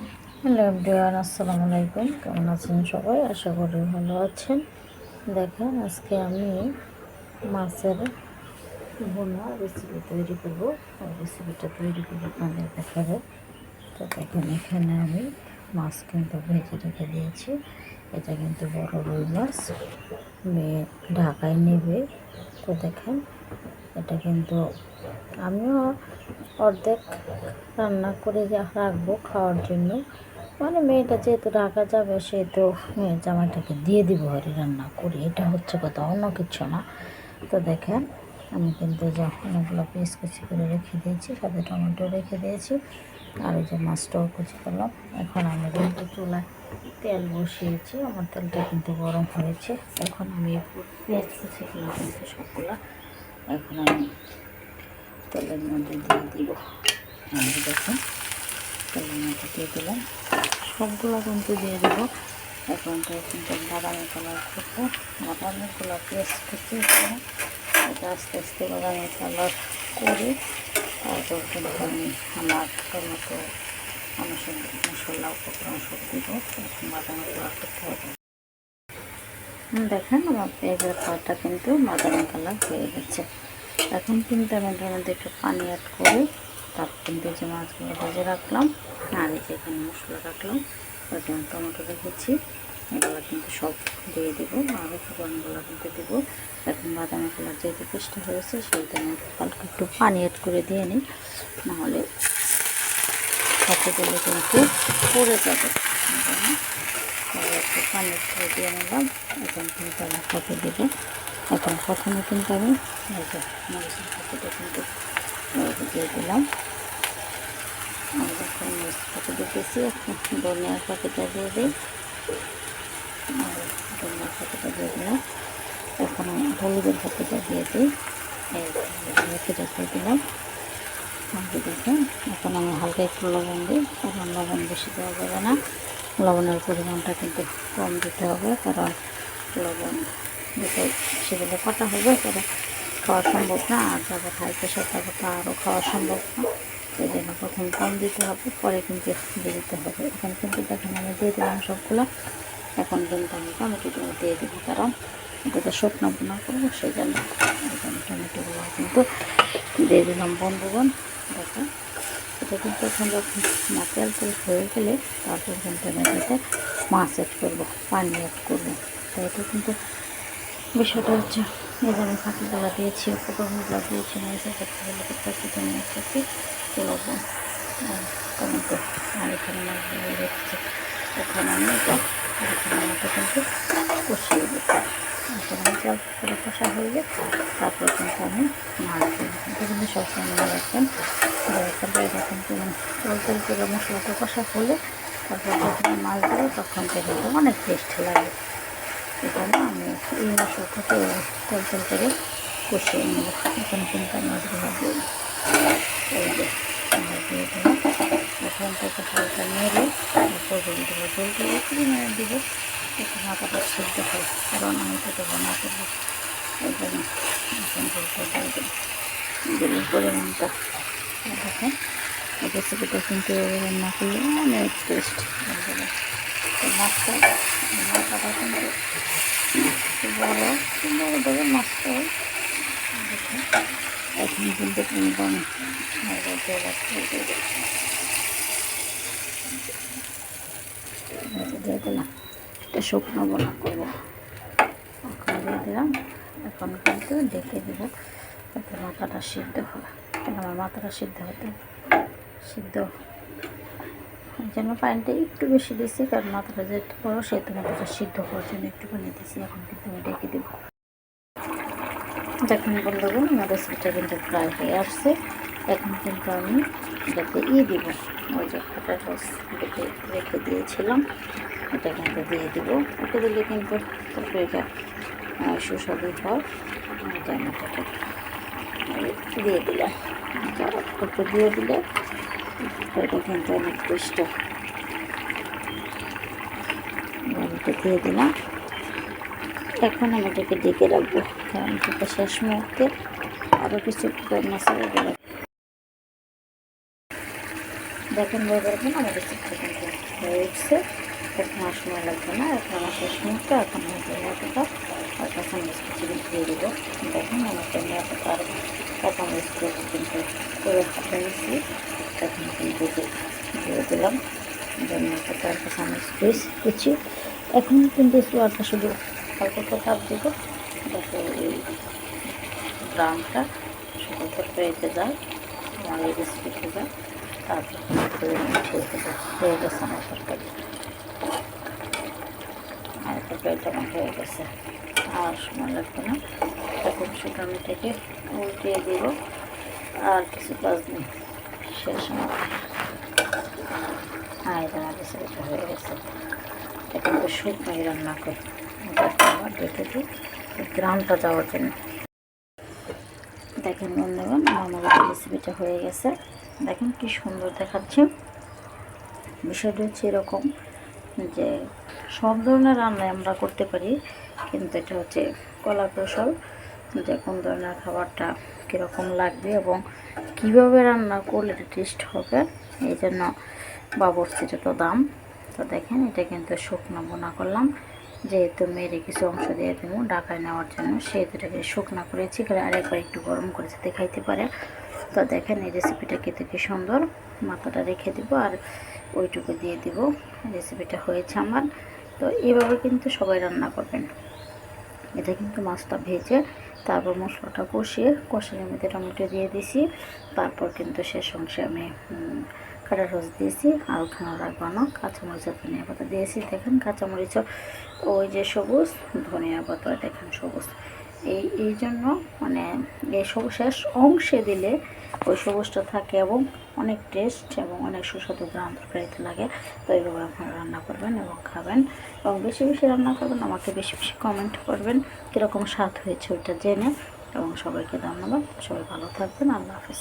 Hello everyone, আসসালামু আলাইকুম। কেমন আছেন সবাই? আশা করি ভালো আছেন। দেখেন, আজকে আমি মাছের বোনা রেসিপি তৈরি করব। রেসিপিটা তৈরি করে আপনাদের দেখাবো। তো দেখেন, এখানে আমি মাছ কিন্তু ভেজে রেখে দিয়েছি। এটা কিন্তু বড় রুই মাছ। মেয়ে ঢাকায় নেবে। তো দেখেন এটা কিন্তু আমিও অর্ধেক রান্না করে রাখব খাওয়ার জন্য। মানে মেয়েটা যেহেতু রাখা যাবে, সেহেতু মেয়ের জামাইটাকে দিয়ে দিব আর রান্না করি। এটা হচ্ছে কথা, অন্য কিছু না। তো দেখেন, আমি কিন্তু যে অনেকগুলো পিস কুচি করে রেখে দিয়েছি, সাথে টমেটো রেখে দিয়েছি, আর এই যে মাছটাও কুচি করলাম। এখন আমি কিন্তু চুলায় তেল বসিয়েছি, আমার তেলটা কিন্তু গরম হয়েছে। এখন আমি পেঁয়াজ কুচিগুলো কিন্তু সবগুলো এখন আমি তেলের মধ্যে দিয়ে দিব। আমি দেখুন, তেলের মধ্যে দিয়ে দিলাম। সবগুলো কিন্তু দিয়ে দেবো। এখন তো কিন্তু বাদামি কালার করব। বাদামিগুলো পেস্ট করতে এটা আস্তে আস্তে বাদামি কালার করে তারপর কিন্তু আমি আমার টমেটো মশলা মশলা, উপকরণ সব দিব। এখন বাদামি কালার করতে হবে। দেখেন আমার পেঁয়াজের কালারটা কিন্তু বাদামি কালার হয়ে গেছে। এখন কিন্তু আমি এটার মধ্যে একটু পানি অ্যাড করে তারপর কিন্তু যে মাছগুলো ভেজে রাখলাম, আর এই যে এখানে মশলা রাখলাম ওইখানে টমেটো রেখেছি। এগুলো কিন্তু সব দিয়ে দেবো, আর উপকরণগুলো কিন্তু দেবো। এখন বাদামি কালার যেহেতু পেস্টটা হয়েছে, সেইটা আমি হালকা একটু পানি অ্যাড করে দিয়ে নিই, নাহলে সাথে দিলে কিন্তু পড়ে যাবে। একটু পানি দিয়ে নিলাম। এখন কিন্তু আমি কপি দেবো। এখন প্রথমে কিন্তু আমি মরিচের কপিটা কিন্তু দিয়ে দিলাম। আর যখন মরিচ কপি দিতেছি, এখন ধনিয়ার কপিটা দিয়ে দিই। ধনিয়ার কপিটা দিয়ে দিলাম। এখন আমি হলুদের কপিটা দিয়ে দিই। দিয়ে দিলাম। এখন আমি হালকা একটু লবণ দিই। কারণ লবণ বেশি দেওয়া যাবে না। লবণের পরিমাণটা কিন্তু কম দিতে হবে, কারণ লবণ দিতে সেগুলো কাটা হবে তারা খাওয়া সম্ভব না, আর যাব হাই প্রেশার তো আরও খাওয়া সম্ভব না। সেই জন্য প্রথম কম দিতে হবে, পরে কিন্তু দিয়ে দিতে হবে। এখন কিন্তু দেখেন আমি দিয়ে দিলাম সবগুলো, এখন কিন্তু আমি টমেটোগুলো দিয়ে দেবো, কারণ এটাতে শুকনো বোনা করব সেই জন্য। টমেটোগুলো কিন্তু দিয়ে দিলাম, বন্ধুগণ দেখো এটা কিন্তু এখন যখন মা তেল হয়ে গেলে তারপর কিন্তু আমি এটাতে মাছ অ্যাড করব, পানি অ্যাড করব। তো এটা কিন্তু বিষয়টা হচ্ছে এই যে আমি ফাঁকিগুলো দিয়েছি, উপকরণগুলো দিয়েছি ক্ষেত্রে হলে করতে ক্ষেত্রে লবণ আর টমেটো আর এখানে মাছগুলো রেখেছি এখন আমি এটা কিন্তু কষিয়ে দিচ্ছি জল করে কষা হয়ে তারপর কিন্তু আমি মাছ দিই এটা কিন্তু সবসময় মনে রাখবেন তারপরে যখন জল তেল করে মশলাটা কষা হলে তারপর যখন মাছ দেবো তখন কিন্তু অনেক টেস্ট লাগে এখানে আমি এই মশলাটাকে তেল তেল করে কষিয়ে নেব এখন কিন্তু মাছগুলো এখন থেকে হালকা নেড়ে তারপর গরুগুলো জল দিয়ে দেবো একটু মাথাটা সিদ্ধ হয় কারণ আমি তো দেবো না করব এই জন্য দেবো পরিমাণটা দেখেন রেসিপিটা কিন্তু রান্না করলে অনেক টেস্ট মাছটা মাথাটা কিন্তু বড় মাছটা। কিন্তু কিন্তু আমি দিয়ে দিলাম। এটা শুকনো বোনা করব। দিয়ে দিলাম। এখন কিন্তু ডেকে দেবো। যাতে মাথাটা সিদ্ধ হয় কেন আমার মাথাটা সিদ্ধ হতে সিদ্ধ জন্য পানিটা একটু বেশি দিচ্ছি কারণ মাথাটা যেহেতু বড়ো সেহেতু মাথাটা সিদ্ধ করার জন্য একটুখানি দিচ্ছি এখন কিন্তু আমি ডেকে দেবো। দেখুন বন্ধুগণ, আমার রেসিপিটা কিন্তু প্রায় হয়ে আসছে। এখন কিন্তু আমি এটাতে ই দিব। ওই যে খাটার রস রেখে দিয়েছিলাম। এটা কিন্তু দিয়ে দিব। ওটা দিলে কিন্তু সুস্বাদু হয় আমি এটাকে দিয়ে দিলাম একটু দিয়ে দিলে। এটা কিন্তু অনেক টেস্ট এটা দিয়ে দিলাম। এখন আমি এটাকে ডেকে রাখব। কারণ এটা শেষ মুহূর্তে। আরও কিছু মশলা রাখব দেখেন বই পারবেন আমাদের চিত্র কিন্তু হয়ে উঠছে এখন আর সময় লাগবে না এখন আমার শেষ মুহূর্তে এখন আমাকে এতটা আর কাঁচামরিচ কিছু দিয়ে দেবো। দেখেন, আমার এতটা আর কাঁচামরিচ কুচি কিন্তু করে ফেলেছি এখন কিন্তু দিয়ে দিলাম জন্য এতটা আর কাঁচামরিচ পিস কুচি এখন কিন্তু সোয়াটা শুধু হালকা করে তাপ দেবো, যাতে এই ব্রাউনটা শুধু তরকারিতে যায়, আমার এই রেসিপিতে যায়। তারপর হয়ে গেছে আমার তরকারি তরকারিটা আমার হয়ে গেছে। আর সময় লাগবে না। এখন আমি থেকে উল্টিয়ে দিব। আর কিছু কাজ নেই। শেষ আমার। আর রেসিপিটা হয়ে গেছে। এটা কিন্তু শুকনোই রান্না করি। আবার দেখে দিই। গ্রামটা যাওয়ার জন্য। দেখেন বন্ধুগণ, আমার রেসিপিটা হয়ে গেছে। দেখেন কি সুন্দর দেখাচ্ছে। বিষয়টা হচ্ছে এরকম যে সব ধরনের রান্নাই আমরা করতে পারি, কিন্তু এটা হচ্ছে কলা কৌশল। যে কোন ধরনের খাবারটা কীরকম লাগবে এবং কীভাবে রান্না করলে এটা টেস্ট হবে, এই জন্য বাবরচির তো দাম। তো দেখেন, এটা কিন্তু শুকনো বোনা করলাম। যেহেতু মেরে কিছু অংশ দিয়ে দেবো ঢাকায় নেওয়ার জন্য, সেহেতু এটাকে শুকনা করেছি এখানে আরেকবার একটু গরম করে যাতে খাইতে পারে। তো দেখেন, এই রেসিপিটা খেতে কি সুন্দর। মাথাটা রেখে দিব আর ওইটুকু দিয়ে দিব। রেসিপিটা হয়েছে আমার। তো এইভাবে কিন্তু সবাই রান্না করবেন। এটা কিন্তু মাছটা ভেজে তারপর মশলাটা কষিয়ে কষে মধ্যে টমেটো দিয়ে দিছি। তারপর কিন্তু শেষ অংশে আমি কাটা রস দিয়েছি। আর ওখানে রাখব না, কাঁচামরিচের ধনিয়া পাতা দিয়েছি। দেখেন কাঁচামরিচ ওই যে সবুজ, ধনিয়া পাতা দেখেন সবুজ। এই এই জন্য মানে এই শেষ অংশে দিলে ওই সবুজটা থাকে এবং অনেক টেস্ট এবং অনেক সুস্বাদু গ্রাম তরকারিতে লাগে। তো এইভাবে আপনারা রান্না করবেন এবং খাবেন এবং বেশি বেশি রান্না করবেন, আমাকে বেশি বেশি কমেন্ট করবেন কীরকম স্বাদ হয়েছে ওইটা জেনে। এবং সবাইকে ধন্যবাদ। সবাই ভালো থাকবেন। আল্লাহ হাফিজ।